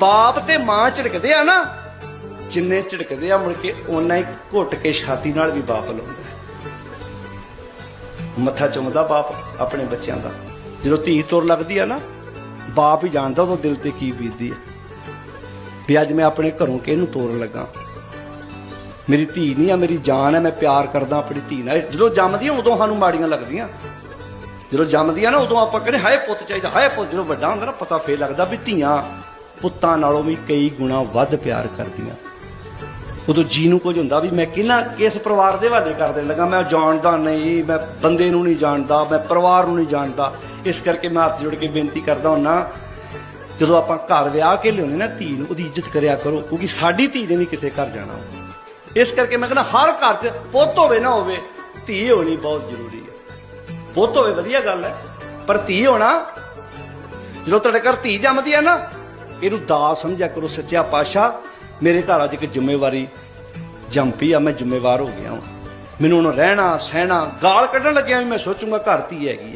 ਬਾਪ ਤੇ ਮਾਂ ਝਿੜਕਦੇ ਆ ਨਾ, ਜਿੰਨੇ ਝਿੜਕਦੇ ਆ ਮੁੜ ਕੇ ਓਨਾ ਹੀ ਘੁੱਟ ਕੇ ਛਾਤੀ ਨਾਲ ਵੀ ਬਾਪ ਲਾਉਂਦਾ ਮੱਥਾ ਚੁੰਮਦਾ ਬਾਪ ਆਪਣੇ ਬੱਚਿਆਂ ਦਾ। ਜਦੋਂ ਧੀ ਤੁਰ ਲੱਗਦੀ ਆ ਨਾ, ਬਾਪ ਹੀ ਜਾਣਦਾ ਉਹ ਦਿਲ ਤੇ ਕੀ ਬੀਤਦੀ ਆ। ਵੀ ਅੱਜ ਮੈਂ ਆਪਣੇ ਘਰੋਂ ਕਿਹਨੂੰ ਤੋਰਨ ਲੱਗਾ? ਮੇਰੀ ਧੀ ਨਹੀਂ ਆ, ਮੇਰੀ ਜਾਨ ਹੈ ਮੈਂ ਪਿਆਰ ਕਰਦਾ ਆਪਣੀ ਧੀ ਨਾਲ। ਜਦੋਂ ਜੰਮਦੀ ਆ ਉਦੋਂ ਸਾਨੂੰ ਮਾੜੀਆਂ ਲੱਗਦੀਆਂ। ਜਦੋਂ ਜੰਮਦੀ ਆ ਨਾ ਉਦੋਂ ਆਪਾਂ ਕਹਿੰਦੇ, ਹਾਏ ਪੁੱਤ ਚਾਹੀਦਾ, ਹਾਏ ਪੁੱਤ। ਜਦੋਂ ਵੱਡਾ ਹੁੰਦਾ ਨਾ, ਪਤਾ ਫੇਰ ਲੱਗਦਾ ਵੀ ਧੀਆਂ ਪੁੱਤਾਂ ਨਾਲੋਂ ਵੀ ਕਈ ਗੁਣਾ ਵੱਧ ਪਿਆਰ ਕਰਦੀਆਂ। ਉਦੋਂ ਜੀ ਨੂੰ ਕੁਝ ਹੁੰਦਾ ਵੀ ਮੈਂ ਕਿਹਨਾਂ ਕਿਸ ਪਰਿਵਾਰ ਦੇ ਹਵਾਲੇ ਕਰ ਦੇਣ ਲੱਗਾ, ਮੈਂ ਜਾਣਦਾ ਨਹੀਂ, ਮੈਂ ਬੰਦੇ ਨੂੰ ਨਹੀਂ ਜਾਣਦਾ, ਮੈਂ ਪਰਿਵਾਰ ਨੂੰ ਨਹੀਂ ਜਾਣਦਾ। ਇਸ ਕਰਕੇ ਮੈਂ ਹੱਥ ਜੋੜ ਕੇ ਬੇਨਤੀ ਕਰਦਾ ਹੁੰਨਾ, ਜਦੋਂ ਆਪਾਂ ਘਰ ਵਿਆਹ ਕੇ ਲਿਆਉਨੇ ਨਾ ਧੀ ਨੂੰ, ਉਹਦੀ ਇੱਜ਼ਤ ਕਰਿਆ ਕਰੋ, ਕਿਉਂਕਿ ਸਾਡੀ ਧੀ ਨੇ ਨਹੀਂ ਕਿਸੇ ਘਰ ਜਾਣਾ ਇਸ ਕਰਕੇ ਮੈਂ ਕਹਿੰਦਾ ਹਰ ਘਰ 'ਚ ਪੁੱਤ ਹੋਵੇ ਨਾ ਹੋਵੇ, ਧੀ ਹੋਣੀ ਬਹੁਤ ਜ਼ਰੂਰੀ ਹੈ। ਪੁੱਤ ਹੋਵੇ ਵਧੀਆ ਗੱਲ ਹੈ, ਪਰ ਧੀ ਹੋਣਾ, ਜਦੋਂ ਤੁਹਾਡੇ ਘਰ ਧੀ ਜੰਮਦੀ ਹੈ ਨਾ ਇਹਨੂੰ ਦਾਸ ਸਮਝਿਆ ਕਰੋ, ਸੱਚਿਆ ਪਾਤਸ਼ਾਹ। ਮੇਰੇ ਘਰ ਅੱਜ ਇੱਕ ਜ਼ਿੰਮੇਵਾਰੀ ਜੰਪੀ ਆ, ਮੈਂ ਜ਼ਿੰਮੇਵਾਰ ਹੋ ਗਿਆ ਹਾਂ ਮੈਨੂੰ ਹੁਣ ਰਹਿਣਾ, ਸਹਿਣਾ, ਗਾਲ ਕੱਢਣ ਲੱਗਿਆ ਵੀ ਮੈਂ ਸੋਚੂੰਗਾ ਘਰ ਧੀ ਹੈਗੀ ਹੈ